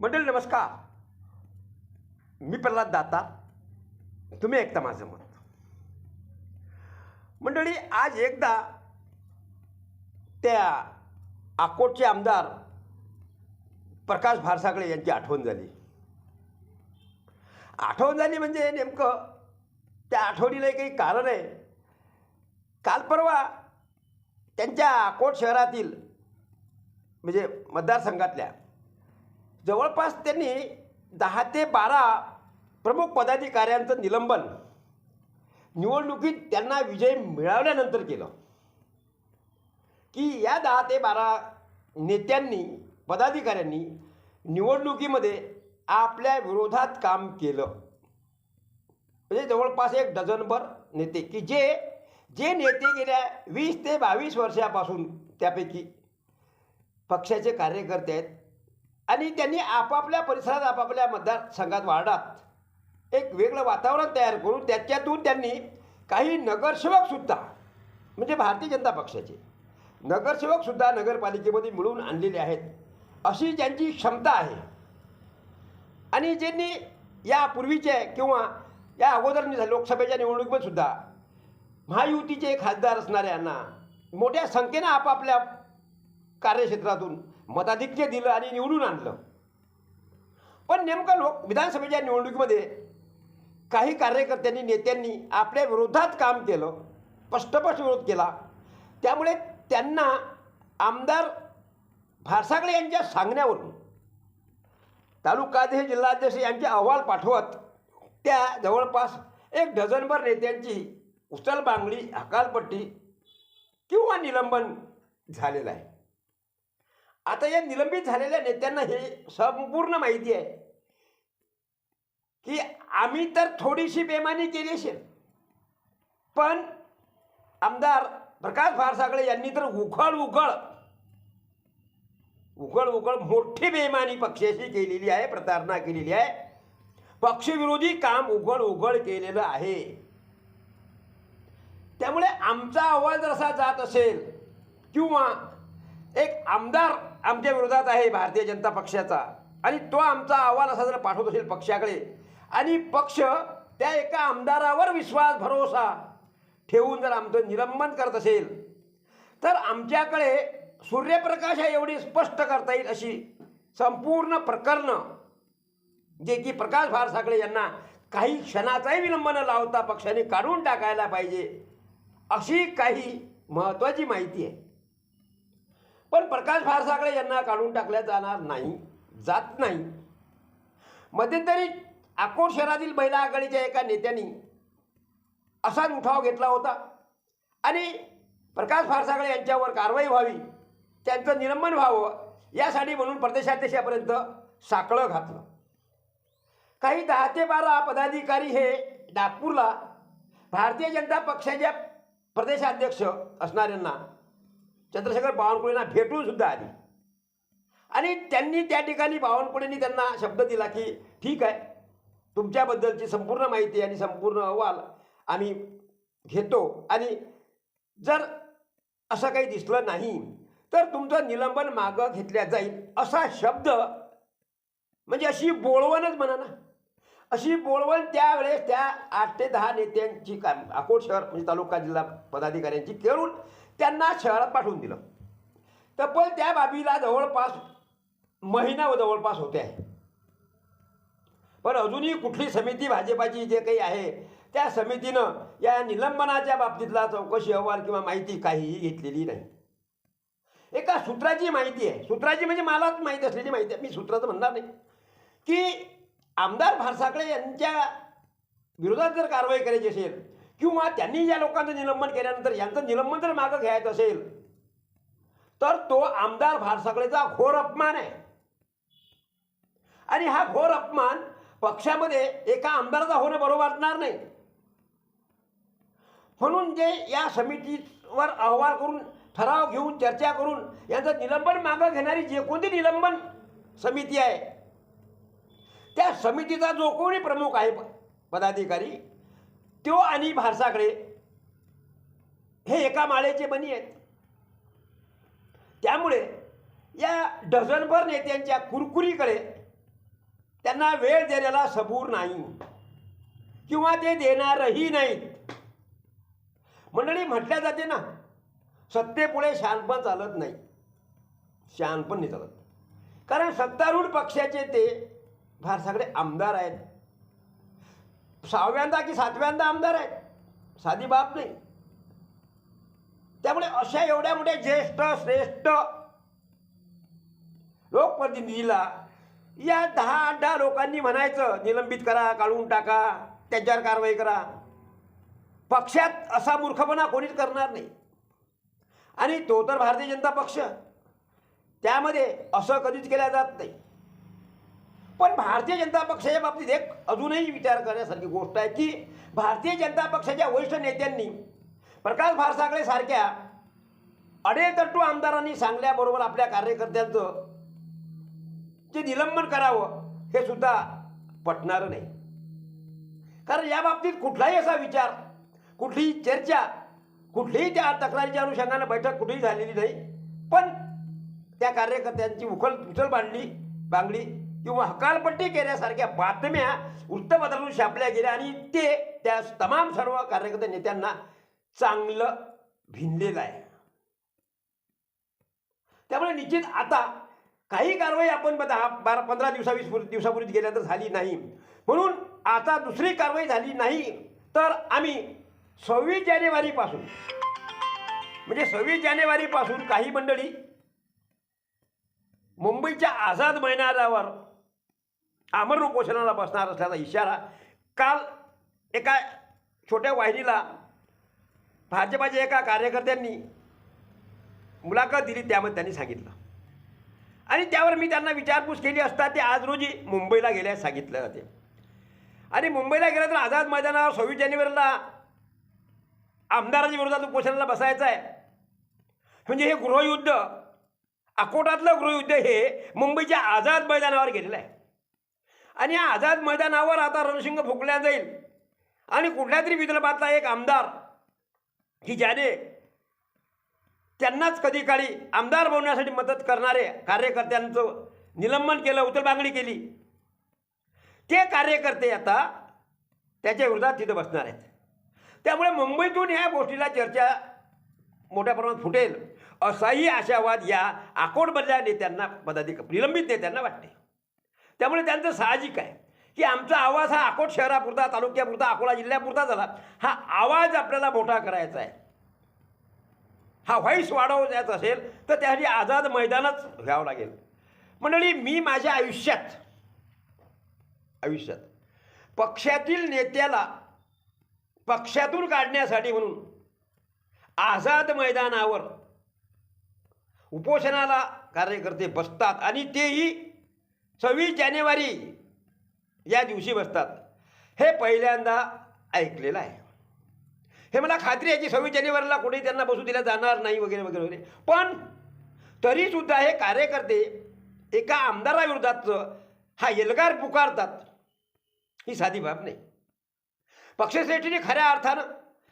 मंडळी नमस्कार. मी प्रल्हाद दाता. तुम्ही ऐकता माझं मत. मंडळी आज एकदा त्या अकोटचे आमदार प्रकाश भारसागळे यांची आठवण झाली. आठवण झाली म्हणजे नेमकं त्या आठवणीला काही कारण आहे. काल परवा त्यांच्या अकोट शहरातील म्हणजे मतदारसंघातल्या जवळपास त्यांनी दहा ते बारा प्रमुख पदाधिकाऱ्यांचं निलंबन निवडणुकीत त्यांना विजय मिळवल्यानंतर केलं. की या दहा ते बारा नेत्यांनी पदाधिकाऱ्यांनी निवडणुकीमध्ये आपल्या विरोधात काम केलं. म्हणजे जवळपास एक डझनभर नेते की जे जे नेते गेल्या वीस ते बावीस वर्षापासून त्यापैकी पक्षाचे कार्यकर्ते आहेत आणि त्यांनी आपापल्या परिसरात आपापल्या मतदारसंघात वार्डात एक वेगळं वातावरण तयार करून त्याच्यातून त्यांनी काही नगरसेवकसुद्धा म्हणजे भारतीय जनता पक्षाचे नगरसेवकसुद्धा नगरपालिकेमध्ये मिळवून आणलेले आहेत. अशी ज्यांची क्षमता आहे. आणि ज्यांनी यापूर्वीचे किंवा या अगोदर लोकसभेच्या निवडणुकीमध्ये सुद्धा महायुतीचे खासदार असणाऱ्यांना मोठ्या संख्येनं आपापल्या कार्यक्षेत्रातून मताधिक्य दिलं आणि निवडून आणलं. पण नेमकं लोक विधानसभेच्या निवडणुकीमध्ये काही कार्यकर्त्यांनी नेत्यांनी आपल्या विरोधात काम केलं स्पष्टपष्ट विरोध केला. त्यामुळे त्यांना आमदार भारसागळे यांच्या सांगण्यावरून तालुकाध्यक्ष जिल्हाध्यक्ष यांचे अहवाल पाठवत त्या जवळपास एक डझनभर नेत्यांची उचलबांगडी हकालपट्टी किंवा निलंबन झालेलं आहे. आता या निलंबित झालेल्या नेत्यांना हे संपूर्ण माहिती आहे. की आम्ही तर थोडीशी बेमानी केली असेल. पण आमदार प्रकाश फारसागळे यांनी तर उखळ उखळ उघड उघड मोठी बेमानी पक्षाशी केलेली आहे प्रतारणा केलेली आहे. पक्षविरोधी काम उघड उघड केलेलं आहे. त्यामुळे आमचा अहवाल जर असा जात असेल किंवा एक आमदार आमच्या विरोधात आहे भारतीय जनता पक्षाचा. आणि तो आमचा अहवाल असा जर पाठवत असेल पक्षाकडे आणि पक्ष त्या एका आमदारावर विश्वास भरोसा ठेवून जर आमचं निलंबन करत असेल तर आमच्याकडे सूर्यप्रकाश आहे एवढी स्पष्ट करता येईल अशी संपूर्ण प्रकरणं जे की प्रकाश भारसागळे यांना काही क्षणाचाही विलंब न लावता पक्षाने काढून टाकायला पाहिजे अशी काही महत्त्वाची माहिती आहे. पण प्रकाश फारसाकडे यांना काढून टाकल्या जाणार नाही जात नाही. मध्यंतरी अकोट शहरातील महिला आघाडीच्या एका नेत्यांनी असाच उठाव घेतला होता. आणि प्रकाश भारसागळे यांच्यावर कारवाई व्हावी त्यांचं निलंबन व्हावं यासाठी म्हणून प्रदेशाध्यक्षापर्यंत साकळं घातलं. काही दहा ते बारा पदाधिकारी हे नागपूरला भारतीय जनता पक्षाच्या प्रदेशाध्यक्ष असणाऱ्यांना चंद्रशेखर बावनकुळेंना भेटून सुद्धा आली. आणि त्यांनी त्या ठिकाणी बावनकुळेंनी त्यांना शब्द दिला की ठीक आहे तुमच्याबद्दलची संपूर्ण माहिती आणि संपूर्ण अहवाल आम्ही घेतो. आणि जर असं काही दिसलं नाही तर तुमचं निलंबन मागं घेतल्या जाईल. असा शब्द म्हणजे अशी बोळवणच म्हणा ना. अशी बोळवण त्यावेळेस त्या आठ ते दहा नेत्यांची काम अकोट शहर म्हणजे तालुका जिल्हा पदाधिकाऱ्यांची करून त्यांना शहरात पाठवून दिलं. तब्बल त्या बाबीला जवळपास महिना व जवळपास होते आहे. पण अजूनही कुठली समिती भाजपाची जे काही आहे त्या समितीनं या निलंबनाच्या बाबतीतला चौकशी अहवाल किंवा माहिती काहीही घेतलेली नाही. एका सूत्राची माहिती आहे. सूत्राची म्हणजे मलाच माहीत असलेली माहिती आहे. मी सूत्राचं म्हणणार नाही. की आमदार भारसाकडे यांच्या विरोधात जर कारवाई करायची असेल किंवा त्यांनी या लोकांचं निलंबन केल्यानंतर यांचं निलंबन जर मागं घ्यायचं असेल तर तो आमदार भारसाकडेचा घोर अपमान आहे. आणि हा घोर अपमान पक्षामध्ये एका आमदाराचा होणं बरोबर असणार नाही. म्हणून जे या समितीवर अहवाल करून ठराव घेऊन चर्चा करून यांचं निलंबन मागं घेणारी जे कोणती निलंबन समिती आहे त्या समितीचा जो कोणी प्रमुख आहे पदाधिकारी त्यो आणि भारसाकडे हे एका माळेचे बनी आहेत. त्यामुळे या डझनभर नेत्यांच्या कुरकुरीकडे त्यांना वेळ देण्याला सबूर नाही. किंवा ते देणारही नाहीत. मंडळी म्हटल्या जाते ना सत्तेपुढे शानपण चालत नाही. शानपण नाही चालत. कारण सत्तारूढ पक्षाचे ते भारसाकडे आमदार आहेत. सहाव्यांदा की सातव्यांदा आमदार आहेत साधी बाब नाही. त्यामुळे अशा एवढ्या मोठ्या ज्येष्ठ श्रेष्ठ लोकप्रतिनिधीला या दहा आठ दहा लोकांनी म्हणायचं निलंबित करा काढून टाका त्यांच्यावर कारवाई करा. पक्षात असा मूर्खपणा कोणीच करणार नाही. आणि तो तर भारतीय जनता पक्ष. त्यामध्ये असं कधीच केल्या जात नाही. पण भारतीय जनता पक्षाच्या बाबतीत एक अजूनही विचार करण्यासारखी गोष्ट आहे की भारतीय जनता पक्षाच्या वरिष्ठ नेत्यांनी प्रकाश भारसागळे सारख्या अडेतट्टू आमदारांनी सांगल्याबरोबर आपल्या कार्यकर्त्यांचं जे निलंबन करावं हे सुद्धा पटणारं नाही. कारण या बाबतीत कुठलाही असा विचार कुठलीही चर्चा कुठलीही त्या तक्रारीच्या अनुषंगानं बैठक कुठेही झालेली नाही. पण त्या कार्यकर्त्यांची उखल उचल बांधली बांगडी किंवा हकालपट्टी केल्यासारख्या बातम्या वृत्तपत्रातून छापल्या गेल्या आणि ते त्या तमाम सर्व कार्यकर्ते नेत्यांना चांगलं भिनलेलं आहे. त्यामुळे निश्चित आता काही कारवाई आपण दहा बारा पंधरा दिवसावीस दिवसापूर्वी गेल्या तर झाली नाही. म्हणून आता दुसरी कारवाई झाली नाही तर आम्ही सव्वीस जानेवारीपासून म्हणजे सव्वीस जानेवारीपासून काही मंडळी मुंबईच्या आझाद मैदानावर आमरण उपोषणाला बसणार असल्याचा इशारा काल एका छोट्या वाहिनीला भाजपाच्या एका कार्यकर्त्यांनी मुलाखत दिली त्यामध्ये त्यांनी सांगितलं. आणि त्यावर मी त्यांना विचारपूस केली असता ते आज रोजी मुंबईला गेल्यास सांगितलं जाते. आणि मुंबईला गेलं तर आझाद मैदानावर सव्वीस जानेवारीला आमदाराच्या विरोधात उपोषणाला बसायचं आहे. म्हणजे हे गृहयुद्ध अकोटातलं गृहयुद्ध हे मुंबईच्या आझाद मैदानावर गेलेलं आहे. आणि या आझाद मैदानावर आता रणशिंग फुकल्या जाईल. आणि कुठल्या तरी विदर्भातला एक आमदार की ज्याने त्यांनाच कधी काळी आमदार बनवण्यासाठी मदत करणारे कार्यकर्त्यांचं निलंबन केलं उतरबांगडी केली. ते कार्यकर्ते आता त्याच्या विरोधात तिथं बसणार आहेत. त्यामुळे मुंबईतून ह्या गोष्टीला चर्चा मोठ्या प्रमाणात फुटेल असाही आशावाद या आकोटमधल्या नेत्यांना पदाधिक निलंबित नेत्यांना वाटते. त्यामुळे त्यांचं साहजिक आहे. की आमचा आवाज हा अकोट शहरापुरता तालुक्यापुरता अकोला जिल्ह्यापुरता झाला. हा आवाज आपल्याला मोठा करायचा आहे. हा व्हाईस वाढवण्याचा असेल तर त्यासाठी आझाद मैदानच घ्यावं लागेल. मंडळी मी माझ्या आयुष्यात आयुष्यात पक्षातील नेत्याला पक्षातून काढण्यासाठी म्हणून आझाद मैदानावर उपोषणाला कार्यकर्ते बसतात आणि तेही सव्वीस जानेवारी या दिवशी बसतात. हे पहिल्यांदा ऐकलेलं आहे. हे मला खात्री आहे की सव्वीस जानेवारीला कुठेही त्यांना बसू दिला जाणार नाही वगैरे वगैरे वगैरे. पण तरीसुद्धा हे कार्यकर्ते एका आमदाराविरोधातचं हा एल्गार पुकारतात. ही साधी बाब नाही. पक्षश्रेष्ठीने खऱ्या अर्थानं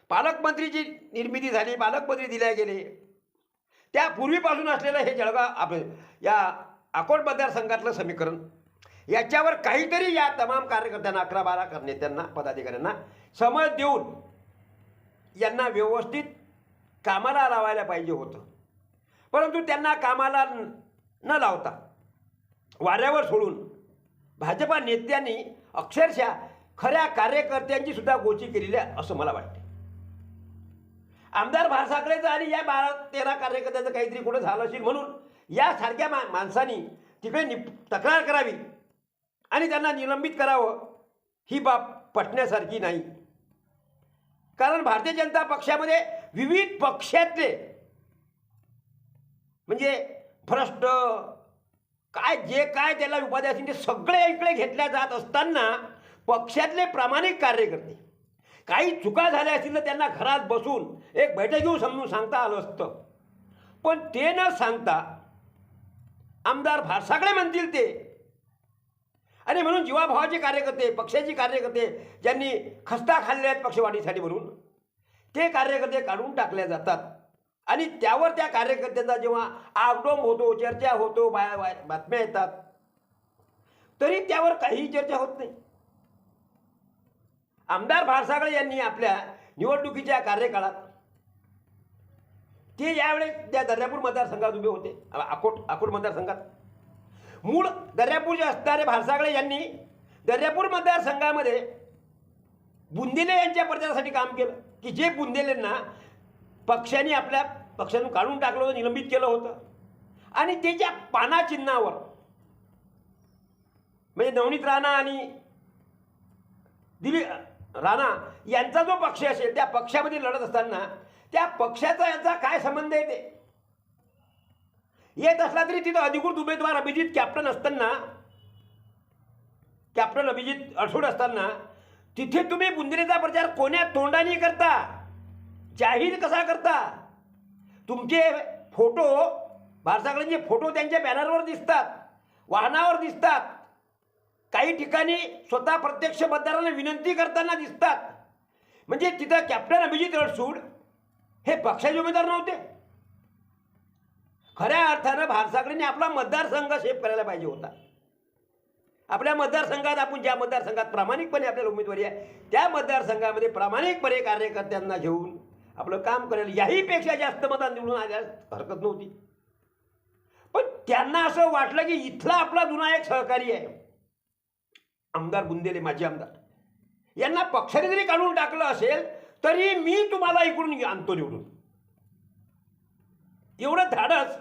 पालकमंत्रीची निर्मिती झाली पालकमंत्री दिल्या गेले. त्या पूर्वीपासून असलेलं हे जळगाव आपलं या अकोट मतदारसंघातलं समीकरण. याच्यावर काहीतरी या तमाम कार्यकर्त्यांना अकरा बारा नेत्यांना पदाधिकाऱ्यांना समज देऊन यांना व्यवस्थित कामाला लावायला पाहिजे होतं. परंतु त्यांना कामाला न लावता वाऱ्यावर सोडून भाजपा नेत्यांनी अक्षरशः खऱ्या कार्यकर्त्यांची सुद्धा गोची केलेली आहे असं मला वाटते आमदार भारसाकडेचं आणि या बारा तेरा कार्यकर्त्याचं काहीतरी कुठं झालं असेल म्हणून यासारख्या मा माणसांनी तिकडे नि तक्रार करावी. आणि त्यांना निलंबित करावं. ही बाब पटण्यासारखी नाही. कारण भारतीय जनता पक्षामध्ये विविध पक्षातले म्हणजे भ्रष्ट काय जे काय त्याला उपाधी असतील ते सगळे इकडे घेतल्या जात असताना पक्षातले प्रामाणिक कार्यकर्ते काही चुका झाल्या असतील तर त्यांना घरात बसून एक बैठक घेऊन समजून सांगता आलं असतं. पण ते न सांगता आमदार भारसाकडे म्हणतील ते. आणि म्हणून जीवाभावाचे कार्यकर्ते पक्षाचे कार्यकर्ते ज्यांनी खस्ता खाल्ले आहेत पक्षवाढीसाठी म्हणून ते कार्यकर्ते काढून टाकले जातात. आणि त्यावर त्या कार्यकर्त्यांचा जेव्हा आगडोम होतो चर्चा होतो बाया बातम्या येतात तरी त्यावर काहीही चर्चा होत नाही. आमदार भारसागळे यांनी आपल्या निवडणुकीच्या कार्यकाळात ते यावेळेस त्या दर्यापूर मतदारसंघात उभे होते. अकोट अकोट मतदारसंघात. मूळ दर्यापूरचे असणारे भारसागळे यांनी दर्यापूर मतदारसंघामध्ये बुंदेले यांच्या प्रचारासाठी काम केलं. की जे बुंदेलेंना पक्षाने आपल्या पक्षातून काढून टाकलं होतं निलंबित केलं होतं. आणि त्याच्या पानाचिन्हावर म्हणजे नवनीत राणा आणि दिलीप राणा यांचा जो पक्ष असेल त्या पक्षामध्ये लढत असताना त्या पक्षाचा याचा काय संबंध आहे ते? येत असला तरी तिथं अधिकृत उमेदवार अभिजित कॅप्टन असताना कॅप्टन अभिजित अडसूड असताना तिथे तुम्ही बुंदेलेचा प्रचार कोण्या तोंडाने करता? जाहीर कसा करता? तुमचे फोटो भारताकडे फोटो त्यांच्या बॅनरवर दिसतात वाहनावर दिसतात. काही ठिकाणी स्वतः प्रत्यक्ष मतदारांना विनंती करताना दिसतात. म्हणजे तिथं कॅप्टन अभिजित अडसूड हे पक्षाचे उमेदवार नव्हते. खऱ्या अर्थानं भारसागरेने आपला मतदारसंघ शेप करायला पाहिजे होता. आपल्या मतदारसंघात आपण ज्या मतदारसंघात प्रामाणिकपणे आपल्याला उमेदवारी आहे त्या मतदारसंघामध्ये प्रामाणिकपणे कार्यकर्त्यांना घेऊन आपलं काम करेल. याहीपेक्षा जास्त मतांत निवडून आल्यास हरकत नव्हती. पण त्यांना असं वाटलं की इथला आपला जुना एक सहकारी आहे. आमदार बुंदेले माजी आमदार. यांना पक्षाने जरी काढून टाकलं असेल तरी मी तुम्हाला इकडून आणतो निवडून. एवढं धाडस.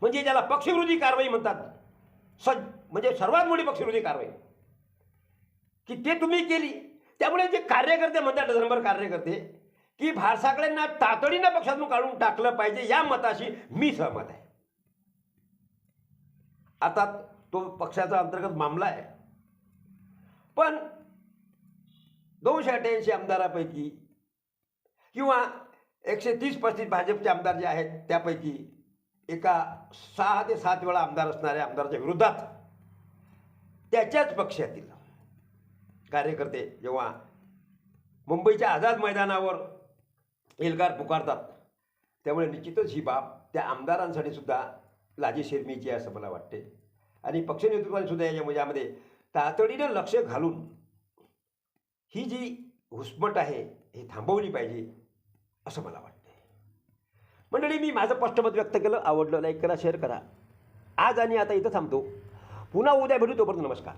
म्हणजे ज्याला पक्षविरोधी कारवाई म्हणतात सज म्हणजे सर्वात मोठी पक्षविरोधी कारवाई. की ते तुम्ही केली त्यामुळे जे कार्यकर्ते म्हणतात डझनभर कार्यकर्ते की भारसाकळ्यांना तातडीनं पक्षातून काढून टाकलं पाहिजे या मताशी मी सहमत आहे. आता तो पक्षाचा अंतर्गत मामला आहे. पण दोनशे अठ्ठ्याऐंशी आमदारापैकी किंवा एकशे तीस पस्तीस भाजपचे आमदार जे आहेत त्यापैकी एका सहा ते सात वेळा आमदार असणाऱ्या आमदाराच्या विरोधात त्याच्याच पक्षातील कार्यकर्ते जेव्हा मुंबईच्या आझाद मैदानावर एल्गार पुकारतात त्यामुळे निश्चितच ही बाब त्या आमदारांसाठी सुद्धा लाजी आहे असं मला वाटते आणि पक्षनेतृत्वाने सुद्धा याच्या यामध्ये तातडीनं लक्ष घालून ही जी घुसमट आहे ही थांबवली पाहिजे असं मला वाटतं मंडळी मी माझं स्पष्ट मत व्यक्त केलं आवडलं लाईक करा शेअर करा. आज आणि आता इथं थांबतो. पुन्हा उद्या भेटू तोपर्यंत नमस्कार.